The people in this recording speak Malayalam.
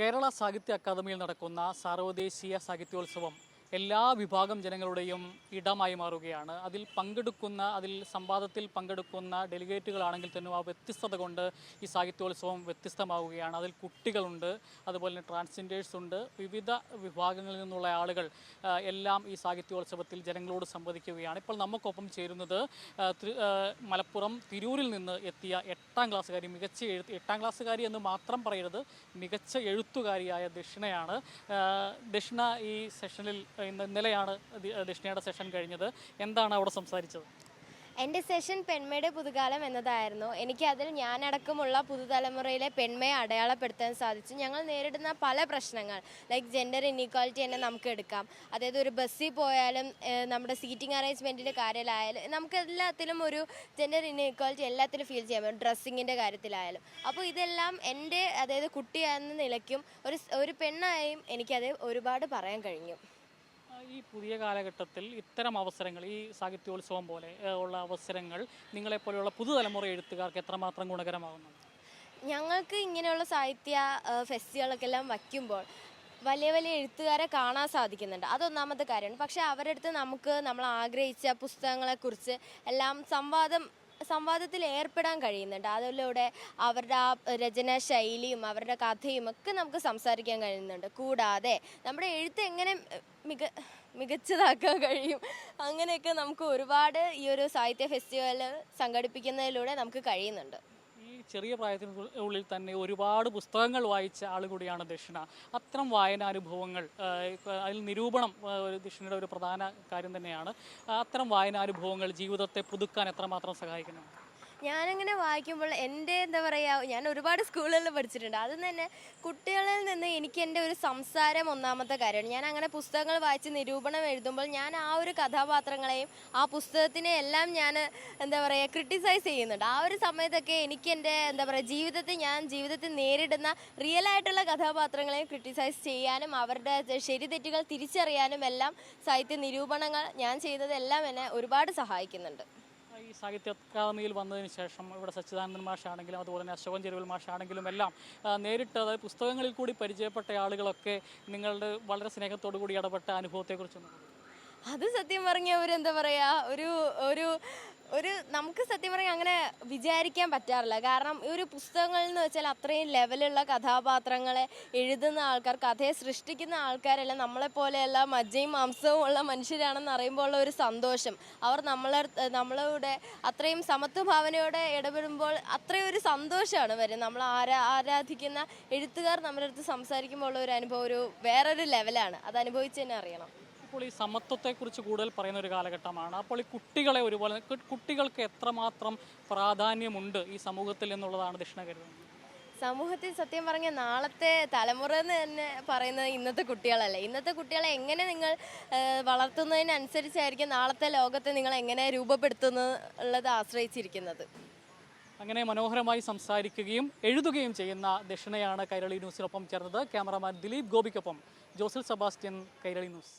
കേരള സാഹിത്യ അക്കാദമിയിൽ നടക്കുന്ന സാർവദേശീയ സാഹിത്യോത്സവം എല്ലാ വിഭാഗം ജനങ്ങളുടെയും ഇടമായി മാറുകയാണ്. അതിൽ പങ്കെടുക്കുന്ന അതിൽ സംവാദത്തിൽ പങ്കെടുക്കുന്ന ഡെലിഗേറ്റുകളാണെങ്കിൽ തന്നെ ആ വ്യത്യസ്തത കൊണ്ട് ഈ സാഹിത്യോത്സവം വ്യത്യസ്തമാവുകയാണ്. അതിൽ കുട്ടികളുണ്ട് അതുപോലെ തന്നെ ട്രാൻസ്ജെൻഡേഴ്സ് ഉണ്ട്. വിവിധ വിഭാഗങ്ങളിൽ നിന്നുള്ള ആളുകൾ എല്ലാം ഈ സാഹിത്യോത്സവത്തിൽ ജനങ്ങളോട് സംവദിക്കുകയാണ്. ഇപ്പോൾ നമുക്കൊപ്പം ചേരുന്നത് മലപ്പുറം തിരൂരിൽ നിന്ന് എത്തിയ എട്ടാം ക്ലാസ്സുകാരി മികച്ച എഴുത്ത് എട്ടാം ക്ലാസ്സുകാരി എന്ന് മാത്രം പറയരുത് മികച്ച എഴുത്തുകാരിയായ ദക്ഷിണയാണ്. ദക്ഷിണ ഈ സെഷനിൽ ഇന്ന് ഇന്നലെയാണ് ദക്ഷിണയുടെ സെഷൻ കഴിഞ്ഞത്. എന്താണ് അവിടെ സംസാരിച്ചത്? എന്റെ സെഷൻ പെൺമയുടെ പുതുകാലം എന്നതായിരുന്നു. എനിക്കതിൽ ഞാനടക്കമുള്ള പുതുതലമുറയിലെ പെൺമയെ അടയാളപ്പെടുത്താൻ സാധിച്ചു. ഞങ്ങൾ നേരിടുന്ന പല പ്രശ്നങ്ങൾ ലൈക്ക് ജെൻഡർ ഇനീക്വാലിറ്റി തന്നെ നമുക്ക് എടുക്കാം. അതായത് ഒരു ബസ്സിൽ പോയാലും നമ്മുടെ സീറ്റിംഗ് അറേഞ്ച്മെന്റിന്റെ കാര്യത്തിലായാലും നമുക്ക് എല്ലാത്തിലും ഒരു ജെൻഡർ ഇനീക്വാലിറ്റി എല്ലാത്തിലും ഫീൽ ചെയ്യാൻ പറ്റും ഡ്രസ്സിങ്ങിന്റെ കാര്യത്തിലായാലും. അപ്പോൾ ഇതെല്ലാം എന്റെ അതായത് കുട്ടിയെന്ന നിലയ്ക്കും ഒരു ഒരു പെണ്ണായും എനിക്കത് ഒരുപാട് പറയാൻ കഴിഞ്ഞു. ഈ പുതിയ കാലഘട്ടത്തിൽ ഇത്തരം അവസരങ്ങൾ ഈ സാഹിത്യോത്സവം പോലെ ഉള്ള അവസരങ്ങൾ നിങ്ങളെപ്പോലെയുള്ള പുതുതലമുറ എഴുത്തുകാർക്ക് എത്രമാത്രം ഗുണകരമാകുന്നു? ഞങ്ങൾക്ക് ഇങ്ങനെയുള്ള സാഹിത്യ ഫെസ്റ്റുകളൊക്കെ എല്ലാം വയ്ക്കുമ്പോൾ വലിയ വലിയ എഴുത്തുകാരെ കാണാൻ സാധിക്കുന്നുണ്ട്. അതൊന്നാമത്തെ കാര്യമാണ്. പക്ഷേ അവരുടെ അടുത്ത് നമുക്ക് നമ്മൾ ആഗ്രഹിച്ച പുസ്തകങ്ങളെക്കുറിച്ച് എല്ലാം സംവാദം സംവാദത്തിൽ ഏർപ്പെടാൻ കഴിയുന്നുണ്ട്. അതിലൂടെ അവരുടെ ആ രചനാ ശൈലിയും അവരുടെ കഥയും ഒക്കെ നമുക്ക് സംസാരിക്കാൻ കഴിയുന്നുണ്ട്. കൂടാതെ നമ്മുടെ എഴുത്ത് എങ്ങനെ മിക മികച്ചതാക്കാൻ കഴിയും? അങ്ങനെയൊക്കെ നമുക്ക് ഒരുപാട് ഈ ഒരു സാഹിത്യ ഫെസ്റ്റിവൽ സംഘടിപ്പിക്കുന്നതിലൂടെ നമുക്ക് കഴിയുന്നുണ്ട്. ഈ ചെറിയ പ്രായത്തിനുള്ളിൽ തന്നെ ഒരുപാട് പുസ്തകങ്ങൾ വായിച്ച ആൾ കൂടിയാണ് ദക്ഷിണ. അത്തരം വായനാനുഭവങ്ങൾ അതിൽ നിരൂപണം ദക്ഷിണയുടെ ഒരു പ്രധാന കാര്യം തന്നെയാണ്. അത്തരം വായനാനുഭവങ്ങൾ ജീവിതത്തെ പുതുക്കാൻ എത്രമാത്രം സഹായിക്കുന്നു ഞാനങ്ങനെ വായിക്കുമ്പോൾ എന്റെ എന്താ പറയുക ഞാൻ ഒരുപാട് സ്കൂളുകളിൽ പഠിച്ചിട്ടുണ്ട്. അതിൽ തന്നെ കുട്ടികളിൽ നിന്ന് എനിക്ക് എന്റെ ഒരു സംസാരം ഒന്നാമത്തെ കാര്യമാണ്. ഞാൻ അങ്ങനെ പുസ്തകങ്ങൾ വായിച്ച് നിരൂപണം എഴുതുമ്പോൾ ഞാൻ ആ ഒരു കഥാപാത്രങ്ങളെയും ആ പുസ്തകത്തിനെ എല്ലാം ഞാൻ എന്താ പറയുക ക്രിട്ടിസൈസ് ചെയ്യുന്നുണ്ട്. ആ ഒരു സമയത്തൊക്കെ എനിക്ക് എന്റെ എന്താ പറയുക ജീവിതത്തിൽ ഞാൻ ജീവിതത്തിൽ നേരിടുന്ന റിയൽ ആയിട്ടുള്ള കഥാപാത്രങ്ങളെയും ക്രിട്ടിസൈസ് ചെയ്യാനും അവരുടെ ശരി തെറ്റുകൾ തിരിച്ചറിയാനും എല്ലാം സാഹിത്യ നിരൂപണങ്ങൾ ഞാൻ ചെയ്തതെല്ലാം എന്നെ ഒരുപാട് സഹായിക്കുന്നുണ്ട്. ഈ സാഹിത്യ അക്കാദമിയിൽ വന്നതിന് ശേഷം ഇവിടെ സച്ചിദാനന്ദൻ മാഷാണെങ്കിലും അതുപോലെ തന്നെ അശോകൻ ചെരുവൽ മാഷാണെങ്കിലും എല്ലാം നേരിട്ട് അതായത് പുസ്തകങ്ങളിൽ കൂടി പരിചയപ്പെട്ട ആളുകളൊക്കെ നിങ്ങളുടെ വളരെ സ്നേഹത്തോടു കൂടി ഇടപെട്ട അനുഭവത്തെക്കുറിച്ചൊന്നും അത് സത്യം പറഞ്ഞ ഒരു എന്താ പറയാ ഒരു ഒരു ഒരു നമുക്ക് സത്യം പറഞ്ഞാൽ അങ്ങനെ വിചാരിക്കാൻ പറ്റാറില്ല. കാരണം ഈ ഒരു പുസ്തകങ്ങളിൽ എന്ന് വെച്ചാൽ അത്രയും ലെവലുള്ള കഥാപാത്രങ്ങളെ എഴുതുന്ന ആൾക്കാർ കഥയെ സൃഷ്ടിക്കുന്ന ആൾക്കാരെല്ലാം നമ്മളെപ്പോലെയല്ല മജ്ജയും മാംസവും ഉള്ള മനുഷ്യരാണെന്ന് അറിയുമ്പോൾ ഉള്ള ഒരു സന്തോഷം. അവർ നമ്മളെ നമ്മളുടെ അത്രയും സമത്വഭാവനയോടെ ഇടപെടുമ്പോൾ അത്രയും ഒരു സന്തോഷമാണ് വരെ. നമ്മൾ ആരാ ആരാധിക്കുന്ന എഴുത്തുകാർ നമ്മുടെ അടുത്ത് സംസാരിക്കുമ്പോൾ ഉള്ള ഒരു അനുഭവം ഒരു വേറൊരു ലെവലാണ് അത് അനുഭവിച്ച് തന്നെ അറിയണം. ഇപ്പോൾ ഈ സമത്വത്തെക്കുറിച്ച് കൂടുതൽ പറയുന്ന ഒരു കാലഘട്ടമാണ്. അപ്പോൾ ഈ കുട്ടികളെ ഒരുപോലെ കുട്ടികൾക്ക് എത്രമാത്രം പ്രാധാന്യമുണ്ട് ഈ സമൂഹത്തിൽ എന്നുള്ളതാണ് ദക്ഷിണ കരുതുന്നത്. സമൂഹത്തിൽ സത്യം പറഞ്ഞ നാളത്തെ തലമുറ എന്ന് തന്നെ പറയുന്നത് ഇന്നത്തെ കുട്ടികളല്ലേ. ഇന്നത്തെ കുട്ടികളെ എങ്ങനെ നിങ്ങൾ വളർത്തുന്നതിനനുസരിച്ചായിരിക്കും നാളത്തെ ലോകത്തെ നിങ്ങൾ എങ്ങനെ രൂപപ്പെടുത്തുന്നത് ഉള്ളത് ആശ്രയിച്ചിരിക്കുന്നത്. അങ്ങനെ മനോഹരമായി സംസാരിക്കുകയും എഴുതുകയും ചെയ്യുന്ന ദക്ഷിണയാണ് കൈരളി ന്യൂസിനൊപ്പം ചേർന്നത് ക്യാമറാമാൻ ദിലീപ് ഗോപിക്കൊപ്പം ജോസൽ സെബാസ്റ്റ്യൻ കൈരളി ന്യൂസ്.